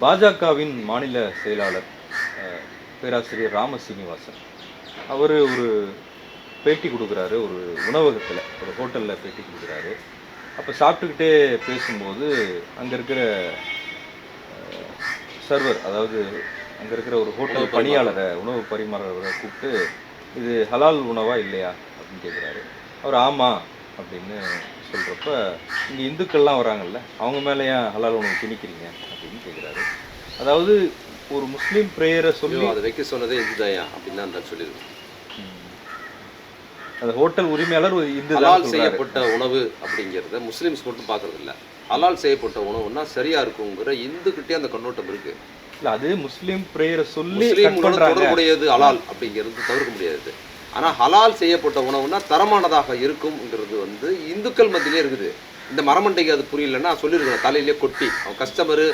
பாஜகவின் மாநில செயலாளர் பேராசிரியர் ராம சீனிவாசன் அவர் ஒரு பேட்டி கொடுக்குறாரு ஒரு உணவகத்தில் ஒரு ஹோட்டலில் பேட்டி கொடுக்குறாரு. அப்போ சாப்பிட்டுக்கிட்டே பேசும்போது அங்கே இருக்கிற சர்வர் அதாவது அங்கே இருக்கிற ஒரு ஹோட்டல் பணியாளரை உணவு பரிமாறவரை கூப்பிட்டு இது ஹலால் உணவா இல்லையா அப்படின்னு கேட்குறாரு அவர் ஆமாம் அப்படின்னு சொல்கிறப்ப இங்கே இந்துக்கள்லாம் வராங்கல்ல அவங்க மேலே ஏன் ஹலால் உணவு திணிக்கிறீங்க அப்படின்னு கேட்குறாரு அதாவது ஒரு முஸ்லீம் ப்ரேயரை சொல்லி அதை வைக்க சொன்னதே இந்துதாயா? அப்படின்னு தான் சொல்லியிருக்கேன் அந்த ஹோட்டல் உரிமையாளர் ஒரு இந்து தான் ஹலால் செய்யப்பட்ட உணவு அப்படிங்கிறத முஸ்லிம்ஸ் மட்டும் பார்க்கறது இல்ல ஹலால் செய்யப்பட்ட உணவுன்னா சரியா இருக்குங்கிற இந்துக்கிட்டே அந்த கண்ணோட்டம் இருக்கு. இல்ல அது முஸ்லீம் ப்ரேயரை சொல்லி தொடர்புடையது ஹலால் அப்படிங்கிறது தவிர்க்க முடியாது. ஆனா ஹலால் செய்யப்பட்ட உணவுனா தரமானதாக இருக்கும்ங்கிறது வந்து இந்துக்கள் மத்தியிலே இருக்குது. இந்த மரமண்டைக்கு அது புரியலன்னா சொல்லியிருக்கணும் தலையிலே கொட்டி. அவன் கஸ்டமரு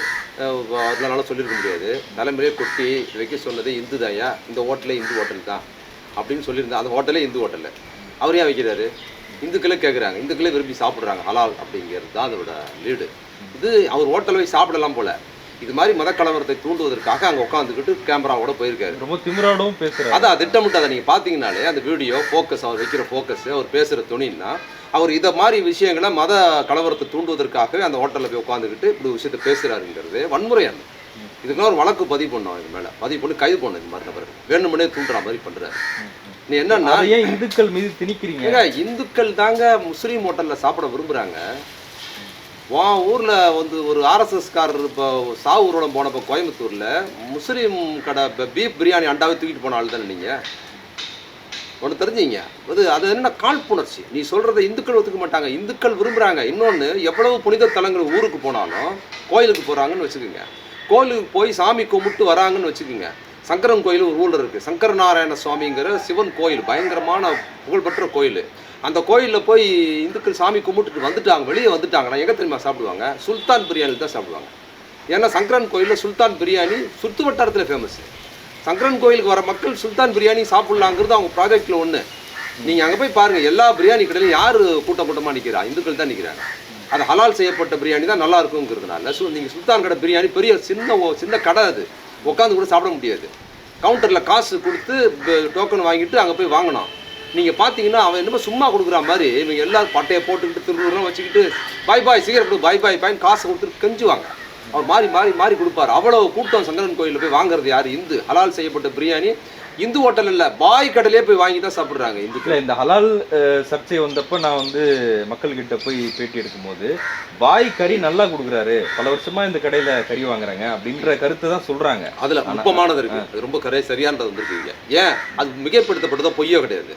அதனால சொல்லியிருக்க முடியாது. தலைமையிலே கொட்டி வைக்க சொன்னது இந்து தாயா இந்த ஹோட்டலே இந்து ஹோட்டல் தான் அப்படின்னு சொல்லியிருந்தா அந்த ஹோட்டலே இந்து ஹோட்டலு. அவர் ஏன் வைக்கிறாரு? இந்துக்களே கேட்குறாங்க இந்துக்களே விரும்பி சாப்பிட்றாங்க. ஹலால் அப்படிங்கிறது தான் அதோட லீடு இது அவர் ஹோட்டல் போய் சாப்பிடலாம் போல. இது மாதிரி மத கலவரத்தை தூண்டுவதற்காக அங்கே உட்காந்துக்கிட்டு கேமராவோட போயிருக்காரு. ரொம்ப திமிராடவும் பேசுறாரு. அதான் திட்டமிட்டு அதை நீங்கள் பார்த்தீங்கனாலே அந்த வீடியோ ஃபோக்கஸ் அவர் வைக்கிற ஃபோக்கஸ் அவர் பேசுகிற துணின்னா அவர் இதை மாதிரி விஷயங்களை மத கலவரத்தை தூண்டுவதற்காகவே அந்த ஹோட்டலில் போய் உட்காந்துக்கிட்டு இப்படி விஷயத்தை பேசுகிறாருங்கிறது வன்முறையானது இதுக்கெல்லாம் ஒரு வழக்கு பதிவு பண்ணோம் இது மேலே. பதிவு பண்ணி கைது பண்ணணும் இது மாதிரி நபர்கள். வேணுமுன்னே தூண்டுற மாதிரி பண்ணுறாரு நீ என்னன்னா ஏன் இந்துக்கள் மீது திணிக்கிறீங்க? இந்துக்கள் தாங்க முஸ்லீம் ஹோட்டலில் சாப்பிட விரும்புகிறாங்க உன் ஊரில் வந்து ஒரு ஆர்எஸ்எஸ்காரர் இப்போ சாவு ஊர்வலம் போனப்போ கோயம்புத்தூரில் முஸ்லீம் கடை பீஃப் பிரியாணி அண்டாவே தூக்கிட்டு போன ஆள் தானே நீங்கள் ஒன்று தெரிஞ்சுங்க. அது அது என்ன காழ்ப்புணர்ச்சி. நீ சொல்கிறத இந்துக்கள் ஒத்துக்க மாட்டாங்க. இந்துக்கள் விரும்புகிறாங்க இன்னொன்று எவ்வளவு புனித தலங்கள் ஊருக்கு போனாலும் கோயிலுக்கு போகிறாங்கன்னு வச்சுக்கோங்க. கோயிலுக்கு போய் சாமி கும்பிட்டு வராங்கன்னு வச்சுக்கோங்க. சங்கரன் கோயில் ஒரு ஊரில் இருக்குது சங்கர நாராயண சுவாமிங்கிற சிவன் கோயில் பயங்கரமான புகழ்பெற்ற கோயில். அந்த கோயிலில் போய் இந்துக்கள் சாமி கும்பிட்டுட்டு வந்துட்டாங்க. வெளியே வந்துட்டாங்கன்னா எங்கே தெரியுமா சாப்பிடுவாங்க? சுல்தான் பிரியாணி தான் சாப்பிடுவாங்க. ஏன்னா சங்கரன் கோயிலில் சுல்தான் பிரியாணி சுற்று வட்டாரத்தில் ஃபேமஸ் சங்கரன் கோயிலுக்கு வர மக்கள் சுல்தான் பிரியாணி சாப்பிட்லாங்கிறது அவங்க ப்ராஜெக்டில் ஒன்று நீங்கள் அங்கே போய் பாருங்கள் எல்லா பிரியாணி கடையிலும் யார் கூட்டம் கூட்டமாக நிற்கிறா இந்துக்கள் தான் நிற்கிறாங்க அது ஹலால் செய்யப்பட்ட பிரியாணி தான் நல்லா இருக்குங்கிறதுனால சு நீங்கள் சுல்தான் கடை பிரியாணி பெரிய சின்ன ஓ- சின்ன கடை அது. உட்காந்து கூட சாப்பிட முடியாது. கவுண்டரில் காசு கொடுத்து டோக்கன் வாங்கிட்டு அங்கே போய் வாங்கினோம் நீங்கள் பார்த்தீங்கன்னா அவன் என்னமோ சும்மா கொடுக்குற மாதிரி இவங்க எல்லாரும் பட்டையை போட்டுக்கிட்டு திருவுருலாம் வச்சுக்கிட்டு பாய் பாய் சீக்கிரம் கொடு பாய் பாய் பாய்னு காசு கொடுத்துட்டு கெஞ்சுவாங்க. அவர் மாறி மாறி மாறி கொடுப்பாரு. அவ்வளவு கூட்டம் சங்கரன் கோயிலில் போய் வாங்குறது யார்? இந்து. ஹலால் செய்யப்பட்ட பிரியாணி. இந்து ஹோட்டல் இல்லை பாய் கடையிலே போய் வாங்கி தான் சாப்பிட்றாங்க இந்துக்கள். இந்த ஹலால் சர்ச்சை வந்தப்ப நான் வந்து மக்கள்கிட்ட போய் பேட்டி எடுக்கும்போது பாய் கறி நல்லா கொடுக்குறாரு. பல வருஷமா இந்த கடையில கறி வாங்குறாங்க. அப்படின்ற கருத்து தான் சொல்றாங்க. அதுல நுட்பமானது இருக்கு. அது ரொம்ப கரை சரியானது வந்திருக்கீங்க ஏன்? அது மிகைப்படுத்தப்பட்டதோ பொய்யோ கிடையாது.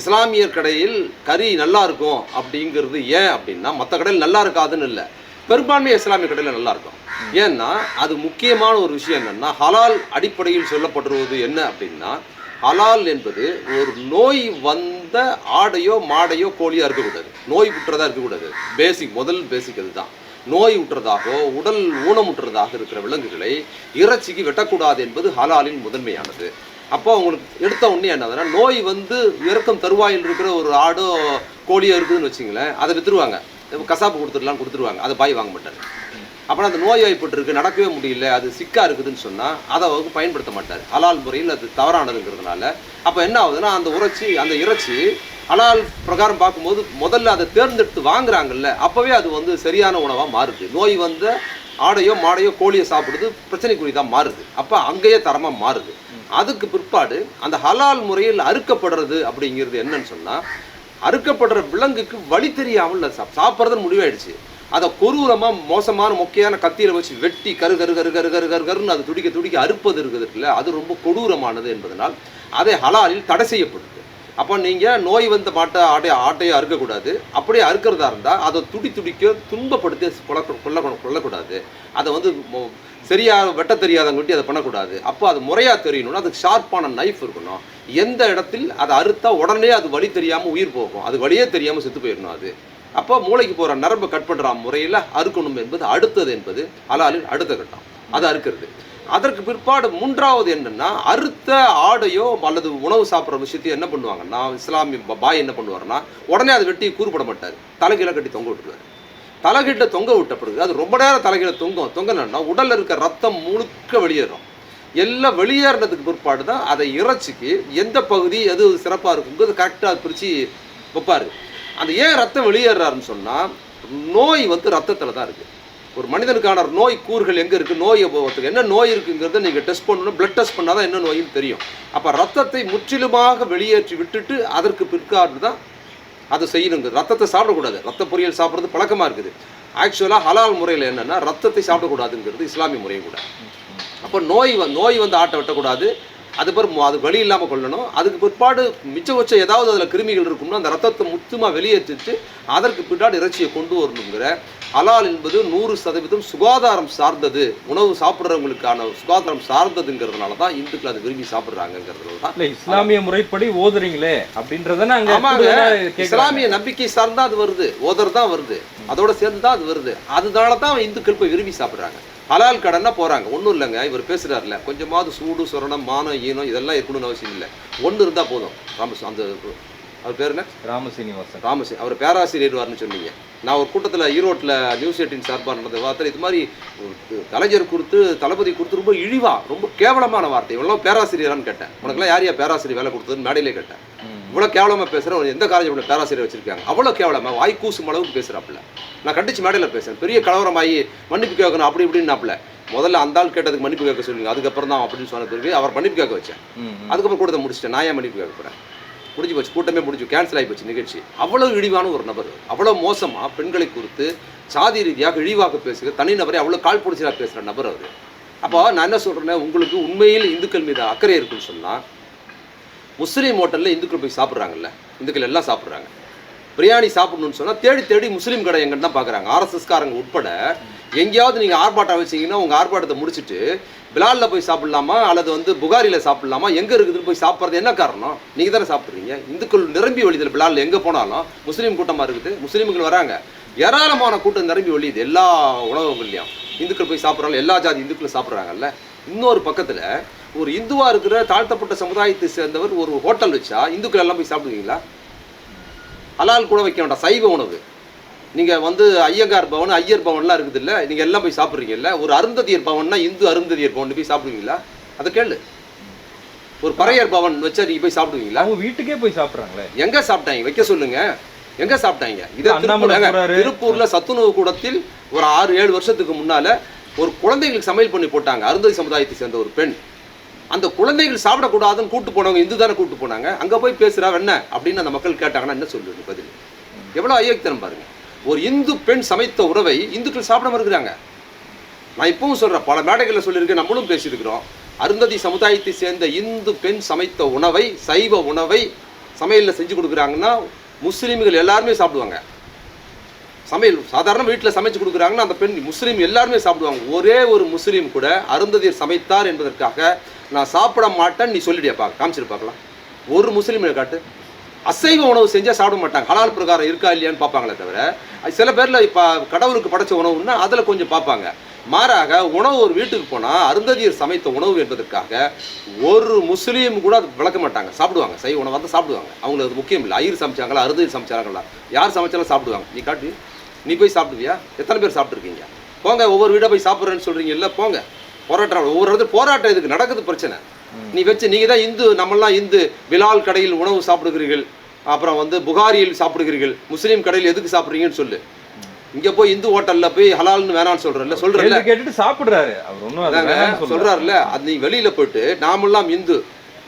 இஸ்லாமியர் கடையில் கறி நல்லா இருக்கும் அப்படிங்கிறது ஏன் அப்படின்னா மற்ற கடையில் நல்லா இருக்காதுன்னு இல்லை. பெரும்பான்மை இஸ்லாமிய கடையில் நல்லா இருக்கும் ஏன்னா அது முக்கியமான ஒரு விஷயம் என்னன்னா ஹலால் அடிப்படையில் சொல்லப்படுவது என்ன அப்படின்னா ஹலால் என்பது ஒரு நோய் வந்த ஆடையோ மாடையோ கோழியோ இருக்கக்கூடாது. நோய் விட்டுறதா இருக்கக்கூடாது. பேசிக் முதல் பேசிக் அதுதான். நோய் விட்டுறதாகவோ உடல் ஊனமுற்றதாக இருக்கிற விலங்குகளை இறைச்சிக்கு வெட்டக்கூடாது என்பது ஹலாலின் முதன்மையானது. அப்போ அவங்களுக்கு எடுத்த உடனே என்னதுன்னா நோய் வந்து இறக்கம் தருவாயில் இருக்கிற ஒரு ஆடோ கோழியோ இருக்குதுன்னு வச்சுங்களேன் அதை விற்றுருவாங்க கசாப்பு கொடுத்துடலாம் கொடுத்துருவாங்க. அதை பாய் வாங்க மாட்டார். அப்புறம் அந்த நோய் வாய்ப்பட்டிருக்கு நடக்கவே முடியல அது சிக்கா இருக்குதுன்னு சொன்னால் அதை அவங்க பயன்படுத்த மாட்டார். ஹலால் முறையில் அது தவறானதுங்கிறதுனால. அப்போ என்ன ஆகுதுன்னா அந்த உரைச்சி அந்த இறைச்சி ஹலால் பிரகாரம் பார்க்கும்போது முதல்ல அதை தேர்ந்தெடுத்து வாங்குறாங்கல்ல அப்போவே அது வந்து சரியான உணவாக மாறுது. நோய் வந்த ஆடையோ மாடையோ கோழியோ சாப்பிடுது பிரச்சனைக்குரியதாக மாறுது. அப்போ அங்கேயே தரமாக மாறுது. அதுக்கு பிற்பாடு அந்த ஹலால் முறையில் அறுக்கப்படுறது அப்படிங்கிறது என்னன்னு சொன்னால் அறுக்கப்படுற விலங்குக்கு வழி தெரியாமல் சாப்பிட்றது முடிவாயிடுச்சு. அதை கொரூரமாக மோசமான மொக்கையான கத்தியில் வச்சு வெட்டி கரு கரு கரு கரு கரு கரு கருன்னு அது துடிக்க துடிக்க அறுப்பது இருக்குது இருக்குல்ல அது ரொம்ப கொடூரமானது என்பதனால் அதை ஹலாலில் தடை செய்யப்படுது. அப்போ நீங்கள் நோய் வந்த மாட்டை ஆட்டை ஆட்டையை அறுக்கக்கூடாது. அப்படியே அறுக்கிறதா இருந்தால் அதை துடி துடிக்க துன்பப்படுத்தி கொல்ல கொல்ல கொல்லக்கூடாது அதை வந்து சரியா வெட்ட தெரியாதவங்கட்டி அதை பண்ணக்கூடாது. அப்போ அது முறையாக தெரியணும்னா அதுக்கு ஷார்ப்பான நைஃப் இருக்கணும். எந்த இடத்தில் அதை அறுத்தா உடனே அது வழி தெரியாமல் உயிர் போகும். அது வழியே தெரியாமல் செத்து போயிடணும் அது. அப்போ மூளைக்கு போகிற நரம்பை கட் பண்ணுற முறையில் அறுக்கணும் என்பது அடுத்தது என்பது ஹலாலில் அடுத்த கட்டம். அது அறுக்கிறது. அதற்கு பிற்பாடு மூன்றாவது என்னென்னா அறுத்த ஆடையோ அல்லது உணவு சாப்பிட்ற விஷயத்தையும் என்ன பண்ணுவாங்கன்னா இஸ்லாமிய பாய் என்ன பண்ணுவாருன்னா உடனே அதை வெட்டி கூறுபட மாட்டார். தலைகீழ கட்டி தொங்க விட்டுருவார். தலைகீழ தொங்க விட்டப்படுது அது ரொம்ப நேரம் தலைகீழ தொங்கும். தொங்கலன்னா உடலில் இருக்க ரத்தம் முழுக்க வெளியேறும். எல்லாம் வெளியேறினதுக்கு பிற்பாடு தான் அதை இறைச்சிக்கு எந்த பகுதி எது சிறப்பாக இருக்குங்கிறது கரெக்டாக பிரித்து வைப்பார். அந்த ஏன் ரத்தம் வெளியேறாருன்னு சொன்னால் நோய் வந்து ரத்தத்தில் தான் இருக்குது ஒரு மனிதனுக்கான நோய் கூறுகள் எங்கே இருக்குது நோய் போகிறதுக்கு என்ன நோய் இருக்குங்கிறத நீங்கள் டெஸ்ட் பண்ணணும். பிளட் டெஸ்ட் பண்ணால் தான் என்ன நோயின்னு தெரியும். அப்போ ரத்தத்தை முற்றிலுமாக வெளியேற்றி விட்டுட்டு அதற்கு பிற்காடு தான் அதை செய்யணுங்க. ரத்தத்தை சாப்பிடக்கூடாது. ரத்த பொரியல் சாப்பிட்றது பழக்கமாக இருக்குது. ஆக்சுவலாக ஹலால் முறையில் என்னென்னா ரத்தத்தை சாப்பிடக்கூடாதுங்கிறது இஸ்லாமிய முறையும் கூட. அப்போ நோய் வந் நோய் வந்து ஆட்டை வெட்டக்கூடாது. அது மு- அது வழி இல்லாமல் கொள்ளணும் அதுக்கு பிற்பாடு மிச்சபட்சம் ஏதாவது அதில் கிருமிகள் இருக்கும்னா அந்த ரத்தத்தை முத்துமாக வெளியேற்றிட்டு அதற்கு பின்னாடி இறைச்சியை கொண்டு வரணுங்கிற. ஹலால் என்பது நூறு சதவீதம் சுகாதாரம் சார்ந்தது. உணவு சாப்பிட்றவங்களுக்கான சுகாதாரம் சார்ந்ததுங்கிறதுனால தான் இந்துக்கள் அதை விரும்பி சாப்பிட்றாங்கங்கிறதுனால தான் இல்ல இஸ்லாமிய முறைப்படி ஓதுறீங்களே அப்படின்றத ஆமாங்க. கேக்குறாங்க. இஸ்லாமிய நம்பிக்கை சார்ந்தா அது வருது. ஓதர் தான் வருது. அதோட சேர்ந்து தான் அது வருது. அதனால தான் இந்துக்கள் போய் விரும்பி சாப்பிட்றாங்க. ஹலால் கடன்னா போறாங்க. ஒன்றும் இல்லைங்க. இவர் பேசுறாருல. கொஞ்சமாவது சூடு சொரணம் மானம் ஈனம் இதெல்லாம் இருக்கணும்னு அவசியம் இல்லை. ஒன்று இருந்தா போதும். ராமஸ் அந்த அவர் பேர் என்ன? ராமசீனிவாசன். ராமசி அவர் பேராசிரியர் வாருன்னு சொன்னீங்க. நான் ஒரு கூட்டத்தில் ஈரோட்டில் நியூஸ் எயிட்டின் சார்பாக நடந்த வார்த்தை இது மாதிரி கலைஞர் கொடுத்து தளபதி கொடுத்து ரொம்ப இழிவா ரொம்ப கேவலமான வார்த்தை. இவ்வளோ பேராசிரியரான்னு கேட்டேன். உனக்கெல்லாம் யார் யார் பேராசிரியர் வேலை கொடுத்ததுன்னு மேடையிலே கேட்டேன். இவ்வளோ கேவலமாக பேசுகிறேன் எந்த காலேஜோட பேராசிரியர் வச்சிருக்காங்க? அவ்வளோ கேவலமாக வாய் கூசும் அளவுக்கு பேசுகிறாப்புல நான் கண்டிச்சு மேடையில் பேசுறேன். பெரிய கலவரமாகி மன்னிப்பு கேட்கணும் அப்படி இப்படின்னாப்புல. முதல்ல அந்த ஆள் கேட்டதுக்கு மன்னிப்பு கேட்க சொல்லுங்க. அதுக்கப்புறம் தான் அப்படின்னு சொன்ன பிறகு அவர் மன்னிப்பு கேட்க வச்சேன். அதுக்கப்புறம் கூட்டத்தை முடிச்சிட்டேன். நான் ஏன் மன்னிப்பு கேட்க போகிறேன் முடிஞ்சு போச்சு. கூட்டமே முடிஞ்சு கேன்சல் ஆகி போச்சு நிகழ்ச்சி. அவ்வளோ இழிவான ஒரு நபர் அவ்வளோ மோசமாக பெண்களை குறித்து சாதி ரீதியாக இழிவாக பேசுகிற தனிநபரை அவ்வளோ கால் பிடிச்சா பேசுகிற நபர் அவர். அப்போ நான் என்ன சொல்கிறேன்னா உங்களுக்கு உண்மையில் இந்துக்கள் மீது அக்கறை இருக்குன்னு சொன்னால் முஸ்லீம் ஹோட்டலில் இந்துக்கள் போய் சாப்பிட்றாங்கல்ல. இந்துக்கள் எல்லாம் சாப்பிட்றாங்க. பிரியாணி சாப்பிடணும்னு சொன்னால் தேடி தேடி முஸ்லீம் கடை எங்கன்னு தான் பார்க்குறாங்க ஆர்எஸ்எஸ்காரங்க உட்பட எங்கேயாவது நீங்கள் ஆர்ப்பாட்டம் வச்சிங்கன்னா உங்கள் ஆர்ப்பாட்டத்தை முடிச்சுட்டு பிலாலில் போய் சாப்பிட்லாமா? அல்லது வந்து புகாரியில் சாப்பிட்லாமா? எங்கே இருக்குதுன்னு போய் சாப்பிட்றது என்ன காரணம்? நீங்கள் தானே சாப்பிட்றீங்க. இந்துக்கள் நிரம்பி வழிதல் பிலாலில் எங்கே போனாலும் முஸ்லீம் கூட்டமாக இருக்குது. முஸ்லீம்கள் வராங்க. ஏராளமான கூட்டம் நிரம்பி வழியுது எல்லா உணவகங்கள்லையும் இந்துக்கள் போய் சாப்பிட்றாங்க எல்லா ஜாதி இந்துக்களும் சாப்பிட்றாங்கல்ல. இன்னொரு பக்கத்தில் ஒரு இந்துவா இருக்கிற தாழ்த்தப்பட்ட சமுதாயத்தை சேர்ந்தவர் ஒரு ஹோட்டல் வச்சா இந்துக்கள் எல்லாம் போய் சாப்பிடுவீங்களா? ஹலால் கூட வைக்க வேண்டாம் சைவ உணவு. நீங்க வந்து ஐயங்கார் பவன் ஐயர் பவன்லாம் இருக்குது இல்ல நீங்க எல்லாம் போய் சாப்பிட்றீங்கல்ல ஒரு அருந்ததியர் பவன்னா இந்து அருந்ததியர் பவன் போய் சாப்பிடுவீங்களா? அதை கேளு. ஒரு பறையர் பவன் வச்சா நீங்க போய் சாப்பிடுவீங்களா? அவங்க வீட்டுக்கே போய் சாப்பிடுறாங்களே. எங்க சாப்பிட்டாங்க? வைக்க சொல்லுங்க. எங்க சாப்பிட்டாங்க? இதை. திருப்பூர்ல சத்துணவு கூடத்தில் ஒரு ஆறு ஏழு வருஷத்துக்கு முன்னால ஒரு குழந்தைகளுக்கு சமையல் பண்ணி போட்டாங்க. அருந்ததி சமுதாயத்தை சேர்ந்த ஒரு பெண். அந்த குழந்தைகள் சாப்பிடக்கூடாதுன்னு கூட்டு போனவங்க இந்து தானே கூட்டு போனாங்க. அங்கே போய் பேசுகிறா என்ன அப்படின்னு அந்த மக்கள் கேட்டாங்கன்னா என்ன சொல்லுங்க பதில்? எவ்வளோ அயோக்கித்தனம் பாருங்க. ஒரு இந்து பெண் சமைத்த உணவை இந்துக்கள் சாப்பிடாம இருக்கிறாங்க. நான் இப்பவும் சொல்கிறேன் பல மேடைகளில் சொல்லியிருக்கேன் நம்மளும் பேசியிருக்கிறோம். அருந்ததி சமுதாயத்தை சேர்ந்த இந்து பெண் சமைத்த உணவை சைவ உணவை சமையலில் செஞ்சு கொடுக்குறாங்கன்னா முஸ்லீம்கள் எல்லாருமே சாப்பிடுவாங்க. சமையல் சாதாரண வீட்டில் சமைச்சு கொடுக்குறாங்கன்னா அந்த பெண் முஸ்லீம் எல்லாருமே சாப்பிடுவாங்க. ஒரே ஒரு முஸ்லீம் கூட அருந்ததியர் சமைத்தார் என்பதற்காக நான் சாப்பிட மாட்டேன்னு நீ சொல்லிடியாப்பா காமிச்சிட்டு பார்க்கலாம். ஒரு முஸ்லீம் காட்டு. அசைவ உணவு செஞ்சால் சாப்பிட மாட்டாங்க. ஹலால் பிரகாரம் இருக்கா இல்லையான்னு பார்ப்பாங்களே தவிர சில பேரில் இப்போ கடவுளுக்கு படைச்ச உணவுன்னா அதில் கொஞ்சம் பார்ப்பாங்க. மாறாக உணவு ஒரு வீட்டுக்கு போனால் அருந்ததியர் சமைத்த உணவு என்பதற்காக ஒரு முஸ்லீம் கூட அது விளக்க மாட்டாங்க. சாப்பிடுவாங்க. சைவ உணவு வந்து சாப்பிடுவாங்க. அவங்களுக்கு அது முக்கியம் இல்லை. ஐயர் சமைச்சாங்களா அருந்ததி சமைச்சாங்களா? யார் சமைச்சாலும் சாப்பிடுவாங்க. நீ காட்டு. நீ போய் சாப்பிடுவியா? எத்தனை பேர் சாப்பிட்ருக்கீங்க போங்க ஒவ்வொரு வீடாக போய் சாப்பிட்றேன்னு சொல்கிறீங்க இல்லை போங்க. போராட்டம். ஒவ்வொரு இடத்துல போராட்டம் இதுக்கு நடக்குது பிரச்சனை. நீ வச்சு நீங்கள் தான் இந்து நம்மெல்லாம் இந்து பிலால் கடையில் உணவு சாப்பிடுகிறீர்கள். அப்புறம் வந்து புகாரியில் சாப்பிடுகிறீர்கள். முஸ்லீம் கடையில் எதுக்கு சாப்பிட்றீங்கன்னு சொல்லு. இங்கே போய் இந்து ஹோட்டலில் போய் ஹலால்னு வேணாம்னு சொல்கிறல்ல கேள்வி கேட்டுட்டு சாப்பிடுறாரு. அவர் ஒன்றும் சொல்றாருல்ல. அது நீ வெளியில போயிட்டு நாமெல்லாம் இந்து.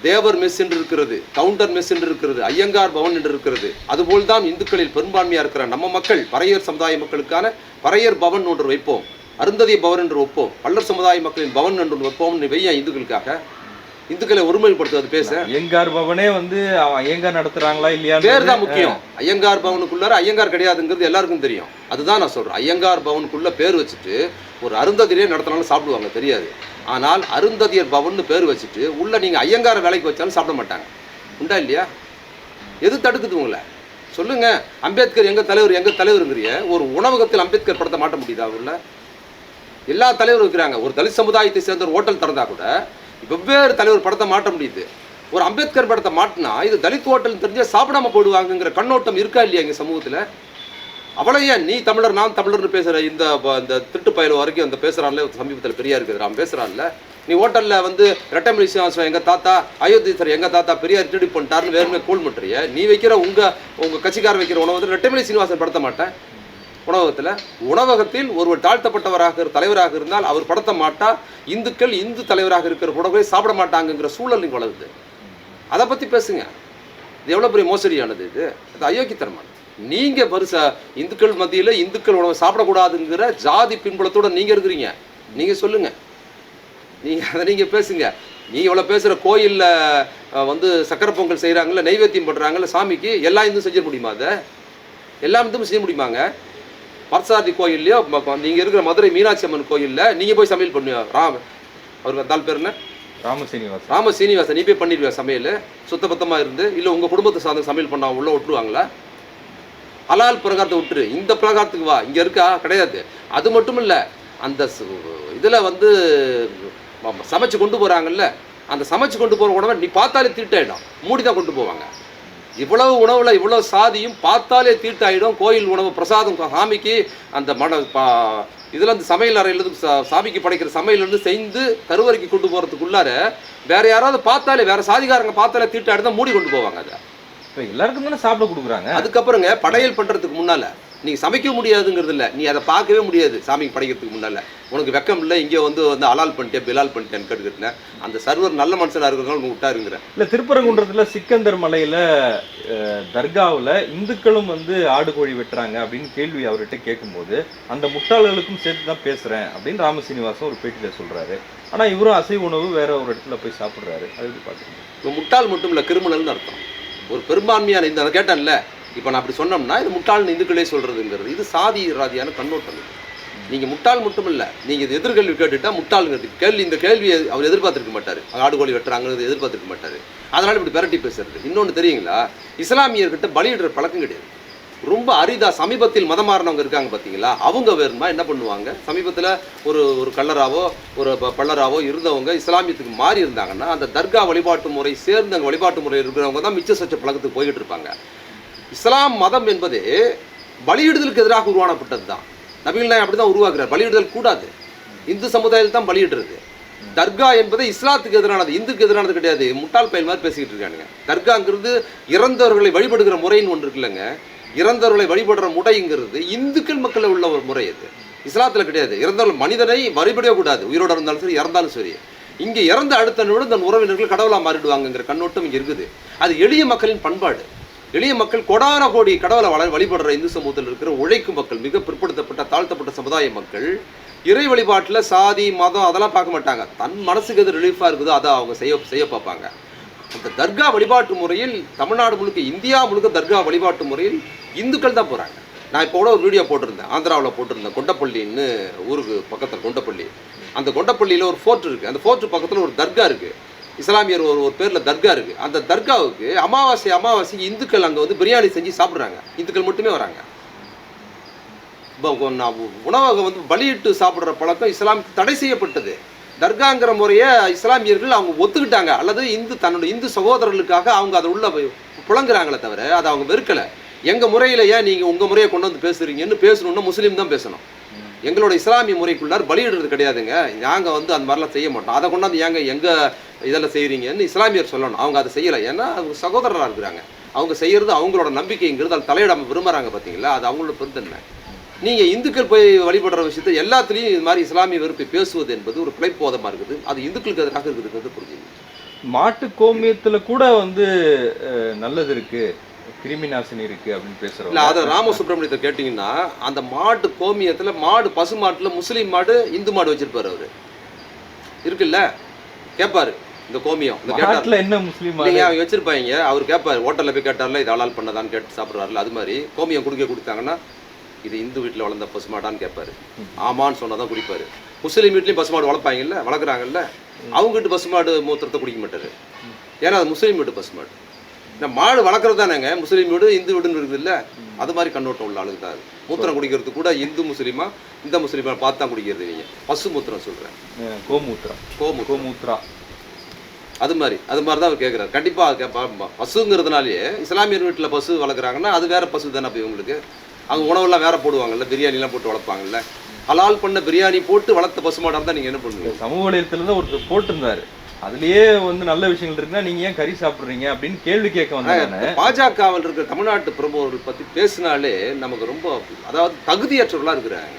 தேவர் மெஸ் என்று இருக்கிறது கவுண்டர் மெஸ் என்று இருக்கிறது ஐயங்கார் பவன் என்று இருக்கிறது. அதுபோல் தான் இந்துக்களில் பெரும்பான்மையா இருக்கிற நம்ம மக்கள் பறையர் சமுதாய மக்களுக்கான பறையர் பவன் ஒன்று வைப்போம். அருந்ததி பவன் என்று வைப்போம். பல்லர் சமுதாய மக்களின் பவன் என்று ஒன்று வைப்போம். நீ வையா இந்துக்களுக்காக. இந்துக்களை ஒருமைப்படுத்துவது பேச. ஐயங்கார் பவனே வந்து ஐயங்கார் நடத்துறாங்களா இல்லையான்னு பேர் தான் முக்கியம். ஐயங்கார் பவனுக்குள்ளார ஐயங்கார் கிடையாதுங்கிறது எல்லாருக்கும் தெரியும். அதுதான் நான் சொல்றேன். ஐயங்கார் பவனுக்குள்ள பேர் வச்சுட்டு ஒரு அருந்ததியரே நடத்தினாலும் சாப்பிடுவாங்க தெரியாது. ஆனால் அருந்ததியர் பவன்னு பேர் வச்சுட்டு உள்ள நீங்க ஐயங்கார வேலைக்கு வச்சாலும் சாப்பிட மாட்டாங்க. உண்டா இல்லையா? எது தடுக்குது உங்களை? சொல்லுங்க. அம்பேத்கர் எங்க தலைவர் எங்க தலைவருங்கிறிய ஒரு உணவகத்தில் அம்பேத்கர் படத்தை மாட்ட முடியுதா உள்ள? எல்லா தலைவரும் இருக்கிறாங்க. ஒரு தலித் சமுதாயத்தை சேர்ந்த ஒரு ஹோட்டல் திறந்தா கூட வெவ்வேறு தலைவர் படத்தை மாட்ட முடியுது. ஒரு அம்பேத்கர் படத்தை மாட்டினா இது தலித் ஹோட்டல் தெரிஞ்சே சாப்பிடாம போடுவாங்கங்கிற கண்ணோட்டம் இருக்கா இல்லையா எங்கள் சமூகத்தில்? அவளை ஏன் நீ தமிழர் நான் தமிழர்னு பேசுகிற இந்த இந்த திருட்டு பயல் வரைக்கும் அந்த பேசுகிறான்ல சமீபத்தில் பெரியார் இருக்குது அவன் பேசுகிறான்ல நீ ஹோட்டலில் வந்து ரெட்டமணி சீனிவாசன் எங்கள் தாத்தா அயோத்தியர் எங்கள் தாத்தா பெரியார் திருடி பண்ணிட்டாருன்னு வேறுமே கோல் பண்ணுறிய நீ வைக்கிற உங்கள் உங்கள் கட்சிக்கார வைக்கிற உணவு வந்து ரெட்டமணி சீனிவாசன் படுத்த மாட்டேன் உணவகத்தில் உணவகத்தில் ஒருவர் தாழ்த்தப்பட்டவராக தலைவராக இருந்தால் அவர் படுத்த மாட்டா இந்துக்கள் இந்து தலைவராக இருக்கிற உணவை சாப்பிட மாட்டாங்கங்கிற சூழல் இங்கே வளருது. அதை பற்றி பேசுங்க. இது எவ்வளோ பெரிய மோசடியானது இது? அது அயோக்கியத்தனமானது. நீங்கள் பெருசா இந்துக்கள் மத்தியில் இந்துக்கள் உணவை சாப்பிடக்கூடாதுங்கிற ஜாதி பின்புலத்தோடு நீங்கள் இருக்கிறீங்க. நீங்கள் சொல்லுங்கள் நீங்கள் அதை நீங்கள் பேசுங்க. நீங்கள் இவ்வளோ பேசுகிற கோயிலில் வந்து சக்கரை பொங்கல் செய்றாங்கல்ல நைவேத்தியம் பண்ணுறாங்கல்ல சாமிக்கு எல்லா இந்தும் செஞ்சிட முடியுமா அதை? எல்லா இந்தும் செய்ய முடியுமாங்க? பர்சாதி கோயில்லையோ ம- ம- நீங்க இருக்கிற மதுரை மீனாட்சி அம்மன் கோயில்ல நீங்க போய் சமையல் பண்ணுவீங்க. ராம் அவருக்கு தால் பேர் என்ன? ராம சீனிவாசன் ராம சீனிவாசன். நீ போய் பண்ணிடுவியா சமையல்? சுத்தபத்தமா இருந்து இல்ல உங்க குடும்பத்தை சார்ந்த சமையல் பண்ணா உள்ள விட்டுருவாங்களா ஹலால் பிரகாரத்தை விட்டுரு. இந்த பிரகாரத்துக்கு வா. இங்க இருக்கா? கிடையாது. அது மட்டும் இல்ல அந்த இதுல வந்து சமைச்சு கொண்டு போறாங்கல்ல அந்த சமைச்சு கொண்டு போற உணவை நீ பார்த்தாலே தீட்டாயிடும் மூடி தான் கொண்டு போவாங்க. இவ்வளவு உணவுல இவ்வளவு சாதியும் பார்த்தாலே தீட்டாயிடும் கோயில் உணவு பிரசாதம் சாமிக்கு அந்த மட பா இதுல அந்த சமையல் அறையிலிருந்து சா- சாமிக்கு படைக்கிற சமையல் இருந்து செய்து கருவறைக்கு கொண்டு போறதுக்குள்ளார வேற யாராவது பார்த்தாலே வேற சாதிகாரங்க பார்த்தாலே தீட்டாயிடும் தான் மூடி கொண்டு போவாங்க அதை. இப்போ எல்லாருக்கும் தானே சாப்பிட கொடுக்குறாங்க? அதுக்கப்புறங்க படையல் பண்றதுக்கு முன்னால நீங்க சமைக்க முடியாதுங்கிறது இல்ல நீ அதை பார்க்கவே முடியாது. சாமிக்கு படைக்கிறதுக்கு முன்னால. உனக்கு வெக்கம் இல்லை இங்கே வந்து வந்து அலால் பண்ணிட்டேன் பிலால் பண்ணிட்டேன்னு கேட்டுக்கிட்டேன் அந்த சர்வர் நல்ல மனுஷனா இருக்கிறதுனால உனக்கு விட்டாருங்கிற. இல்ல திருப்பரங்குன்றத்துல சிக்கந்தர் மலையில தர்காவுல இந்துக்களும் வந்து ஆடு கோழி வெட்டுறாங்க அப்படின்னு கேள்வி அவர்கிட்ட கேட்கும்போது அந்த முட்டாள்களுக்கும் சேர்த்து தான் பேசுறேன் அப்படின்னு ராம சீனிவாசன் ஒரு பேட்டியில சொல்றாரு. ஆனா இவரும் அசைவ உணவு வேற ஒரு இடத்துல போய் சாப்பிடுறாரு. அது எப்படி இவன் முட்டாள் மட்டும் இல்லை கிரிமினல்னு அர்த்தம். ஒரு பெரும்பான்மையான இந்த கேட்டேன்ல. இப்போ நான் அப்படி சொன்னோம்னா இது முட்டாள் இந்துக்களே சொல்கிறதுங்கிறது இது சாதி ராதியான கண்ணோட்டம் இது. நீங்க முட்டாள் மட்டும் இல்லை நீங்கள் இது எதிர்கேள்வி கேட்டுட்டால் முட்டாளுங்கிறது. கேள்வி இந்த கேள்வியை அவர் எதிர்பார்த்துருக்க மாட்டார். ஆடு கோழி வெட்டுறாங்கிறது எதிர்பார்த்துருக்க மாட்டார். அதனால் இப்படி பெரட்டி பேசுறது. இன்னொன்று தெரியுங்களா? இஸ்லாமியர்கிட்ட பலியிடுற பழக்கம் கிடையாது. ரொம்ப அரிதா சமீபத்தில் மதம் மாறினவங்க இருக்காங்க பார்த்தீங்களா அவங்க வேணுமா என்ன பண்ணுவாங்க? சமீபத்தில் ஒரு ஒரு கல்லராவோ ஒரு ப- பள்ளராவோ இருந்தவங்க இஸ்லாமியத்துக்கு மாறி இருந்தாங்கன்னா அந்த தர்கா வழிபாட்டு முறை சேர்ந்த வழிபாட்டு முறை இருக்கிறவங்க தான் மிச்ச சச்ச பழக்கத்துக்கு போய்கிட்டு இருப்பாங்க. இஸ்லாம் மதம் என்பது பலியிடுதலுக்கு எதிராக உருவானப்பட்டது தான். நபிகள் நாயகம் அப்படி தான் உருவாக்குறார். பலியிடுதல் கூடாது. இந்து சமுதாயத்தில் தான் பலியிடுறது. தர்கா என்பது இஸ்லாத்துக்கு எதிரானது இந்துக்கு எதிரானது கிடையாது. முட்டாள் பையன் மாதிரி பேசிக்கிட்டு இருக்கானுங்க. தர்காங்கிறது இறந்தவர்களை வழிபடுகிற முறைன்னு ஒன்று இருக்குல்லங்க இறந்தவர்களை வழிபடுற முறைங்கிறது இந்துக்கள் மக்களில் உள்ள ஒரு முறை அது. இஸ்லாத்தில் கிடையாது. இறந்தவர்கள் மனிதனை வழிபடவே கூடாது. உயிரோட இருந்தாலும் சரி இறந்தாலும் சரி. இங்கே இறந்த அடுத்த நிமிடம் தன் உறவினர்கள் கடவுளாக மாறிடுவாங்கங்கிற கண்ணோட்டம் இங்கே இருக்குது. அது எளிய மக்களின் பண்பாடு. எளிய மக்கள் கொடான கோடி கடவுளை வள வழிபடுற இந்து சமூகத்தில் இருக்கிற உழைக்கும் மக்கள் மிக பிற்படுத்தப்பட்ட தாழ்த்தப்பட்ட சமுதாய மக்கள் இறை வழிபாட்டில் சாதி மதம் அதெல்லாம் பார்க்க மாட்டாங்க. தன் மனசுக்கு எது ரிலீஃபாக இருக்குதோ அதை அவங்க செய்ய செய்ய பார்ப்பாங்க. அந்த தர்கா வழிபாட்டு முறையில் தமிழ்நாடு முழுக்க இந்தியா முழுக்க தர்கா வழிபாட்டு முறையில் இந்துக்கள் தான் போகிறாங்க நான் இப்போ கூட ஒரு வீடியோ போட்டிருந்தேன். ஆந்திராவில் போட்டிருந்தேன். கொண்டப்பள்ளின்னு ஊருக்கு பக்கத்தில் கொண்டப்பள்ளி. அந்த கொண்டப்பள்ளியில் ஒரு ஃபோர்ட் இருக்குது அந்த ஃபோர்ட் பக்கத்தில் ஒரு தர்கா இருக்குது இஸ்லாமியர் ஒரு ஒரு பேர்ல தர்கா இருக்குது அந்த தர்காவுக்கு அமாவாசை அமாவாசைக்கு இந்துக்கள் அங்கே வந்து பிரியாணி செஞ்சு சாப்பிடுறாங்க. இந்துக்கள் மட்டுமே வராங்க. இப்போ நான் உணவகம் வந்து பலியிட்டு சாப்பிடுற பழக்கம் இஸ்லாமுக்கு தடை செய்யப்பட்டது. தர்காங்கிற முறையை இஸ்லாமியர்கள் அவங்க ஒத்துக்கிட்டாங்க. அல்லது இந்து தன்னோட இந்து சகோதரர்களுக்காக அவங்க அதை உள்ள போய் புழங்குறாங்களே தவிர அதை அவங்க வெறுக்கலை. எங்கள் முறையில ஏன் நீங்கள் உங்கள் முறையை கொண்டு வந்து பேசுறீங்கன்னு பேசணும்னா முஸ்லீம் தான் பேசணும். எங்களோட இஸ்லாமிய முறைக்குள்ளார் பலியிடுறது கிடையாதுங்க. நாங்கள் வந்து அந்த மாதிரிலாம் செய்ய மாட்டோம். அதை கொண்டாந்து ஏங்க எங்கள் இதெல்லாம் செய்றீங்கன்னு இஸ்லாமியர் சொல்லணும். அவங்க அதை செய்யலை. ஏன்னா அவங்க சகோதரராக இருக்கிறாங்க. அவங்க செய்யறது அவங்களோட நம்பிக்கைங்கிறது அது தலையிடாம விரும்புறாங்க பார்த்தீங்களா? அது அவங்களோட பெருந்தன்மை நீங்க இந்துக்கள் போய் வழிபடுற விஷயத்தை எல்லாத்துலேயும் இது மாதிரி இஸ்லாமிய வெறுப்பை பேசுவது என்பது ஒரு பிழைப்போதமா இருக்குது. அது இந்துக்களுக்கு எதிராக இருக்குதுங்கிறது புரிஞ்சுங்க மாட்டு கோமியத்துல கூட வந்து நல்லது இருக்கு. கிருமி நாசினி இருக்கு அப்படின்னு இல்ல பேசுறோம் அதை ராமசுப்ரமணியத்தை கேட்டிங்கன்னா அந்த மாட்டு கோமியத்துல மாடு பசு மாட்டுல முஸ்லீம் மாடு இந்து மாடு வச்சிருப்பாரு அவரு. இருக்குல்ல? கேட்பாரு இந்த கோமியம் இந்த கேட்டார். மாட்டுல என்ன முஸ்லீம் இல்லைங்க அவங்க வச்சிருப்பாங்க? அவர் கேட்பாரு ஹோட்டல்ல போய் கேட்டார்ல இது ஹலால் பண்ணதான்னு கேட்டு சாப்பிட்றாருல அது மாதிரி கோமியம் குடிக்க கொடுத்தாங்கன்னா இது இந்து வீட்டில் வளர்ந்த பசுமாடான்னு கேட்பாரு ஆமான்னு சொன்னதான் குடிப்பாரு. முஸ்லீம் வீட்லயும் பசுமாடு வளர்ப்பாங்கல்ல வளர்க்குறாங்கல்ல அவங்க வீட்டு பசுமாடு மூத்திரத்தை குடிக்க மாட்டாரு. ஏன்னா அது முஸ்லீம் வீட்டு பசுமாடு. இந்த மாடு வளர்க்குறது தானேங்க முஸ்லீம் வீடு இந்து வீடுன்னு இருக்குது இல்ல அது மாதிரி கண்ணோட்டம் உள்ள ஆளுங்க தான் அது. மூத்திரம் குடிக்கிறது கூட இந்து முஸ்லீமா இந்த முஸ்லீமா பார்த்து தான் குடிக்கிறது நீங்க. பசு மூத்திரம் சொல்றேன். அஹ், கோமூத்திரம். கோமு கோமூத்ரா அது மாதிரி அது மாதிரி தான் அவர் கேட்குறாரு கண்டிப்பாக கேட்பா பசுங்கிறதுனாலே இஸ்லாமியர் வீட்டில் பசு வளர்க்குறாங்கன்னா அது வேற பசு தானே அப்போ இவங்களுக்கு. அவங்க உணவெல்லாம் வேற போடுவாங்கல்ல பிரியாணிலாம் போட்டு வளர்ப்பாங்கல்ல. ஹலால் பண்ண பிரியாணி போட்டு வளர்த்த பசுமாடாக இருந்தால் நீங்கள் என்ன பண்ணுவீங்க? சமூக வலையத்துல தான் ஒருத்தர் போட்டிருந்தாரு. அதுலயே வந்து நல்ல விஷயங்கள் இருக்குன்னா நீங்க ஏன் கறி சாப்பிடுறீங்க அப்படின்னு கேள்வி கேட்க வந்தாங்க பாஜகவில் இருக்கிற தமிழ்நாட்டு பிரமுகர்கள் பற்றி பேசினாலே நமக்கு ரொம்ப அதாவது தகுதியற்றவர்களாக இருக்கிறாங்க.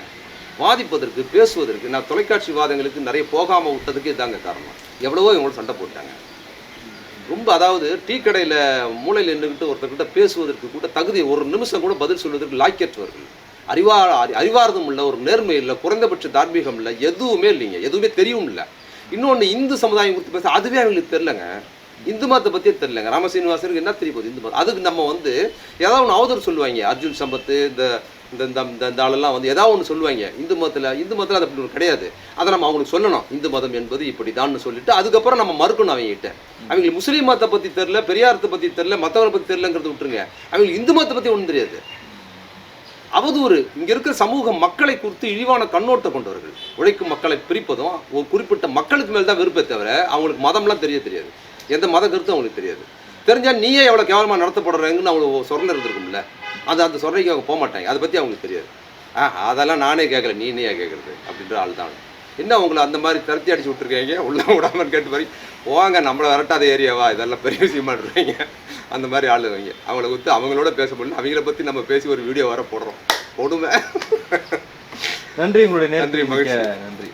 வாதிப்பதற்கு பேசுவதற்கு நான் தொலைக்காட்சி வாதங்களுக்கு நிறைய போகாமல் விட்டதுக்கு இதாங்க காரணம். எவ்வளவோ இவங்களோட சண்டை போட்டாங்க. ரொம்ப அதாவது டீ கடையில் மூளையில் நின்றுக்கிட்டு ஒருத்தர்கிட்ட பேசுவதற்கு கூட தகுதி ஒரு நிமிஷம் கூட பதில் சொல்வதற்கு லாய்க்கற்றவர்கள். அறிவா அறி- இல்லை ஒரு நேர்மை இல்லை குறைந்தபட்ச தார்மீகம் இல்லை எதுவுமே இல்லைங்க. எதுவுமே தெரியும் இல்லை. இன்னொன்று இந்து சமுதாயம் குறித்து பேச அதுவே அவங்களுக்கு தெரிலங்க இந்து மதத்தை பற்றியே தெரிலங்க ராமசீனிவாசனுக்கு என்ன தெரிய போகுது? இந்து மதம். அதுக்கு நம்ம வந்து ஏதாவது ஒன்று அவதூறு சொல்லுவாங்க. அர்ஜுன் சம்பத்து இந்த இந்த இந்த இந்த ஆளெல்லாம் வந்து ஏதாவது ஒன்று சொல்லுவாங்க. இந்து மதத்தில் இந்து மதத்தில் அது அப்படி கிடையாது. அதை நம்ம அவங்களுக்கு சொல்லணும். இந்து மதம் என்பது இப்படிதான்னு சொல்லிட்டு அதுக்கப்புறம் நம்ம மறுக்கணும் அவங்ககிட்ட. அவங்களுக்கு முஸ்லீம் மதத்தை பற்றி தெரில பெரியாரத்தை பற்றி தெரில மற்றவங்களை பற்றி தெரிலங்கிறத விட்டுருங்க. அவங்களுக்கு இந்து மதத்தை பற்றி ஒன்றும் தெரியாது. அவதூறு. இங்க இருக்கிற சமூக மக்களை குறித்து இழிவான கண்ணோட்டத்தை கொண்டவர்கள் உழைக்கும் மக்களை பிரிப்பதும் ஒரு குறிப்பிட்ட மக்களுக்கு மேல் தான் விருப்பே தவிர அவங்களுக்கு மதம்லாம் தெரிய தெரியாது. எந்த மத கருத்தும் அவங்களுக்கு தெரியாது. தெரிஞ்சா நீயே எவ்வளோ கேவலமாக நடத்தப்படுறேங்கன்னு அவங்களுக்கு சொரணை இருந்திருக்கும்ல. அது அந்த சொரணைக்கு அவங்க போக மாட்டாங்க. அதை பற்றி அவங்களுக்கு தெரியாது. ஆ அதெல்லாம் நானே கேட்கல நீ நீயே கேட்குறது அப்படின்ற ஆள் தான். என்ன உங்களை அந்த மாதிரி தரத்தி அடிச்சு விட்டுருக்கீங்க? உள்ள விடாமன்னு கேட்டு மாதிரி போவாங்க நம்மளை விரட்டாத ஏரியாவா? இதெல்லாம் பெரிய விஷயமா இருக்கீங்க. அந்த மாதிரி ஆள் வைங்க அவங்கள குறித்து அவங்களோட பேச முடியல. அவங்கள பற்றி நம்ம பேசி ஒரு வீடியோ வர போடுறோம். கொடுமை நன்றி உங்களுடைய நன்றி, மகிழ்ச்சி. நன்றி.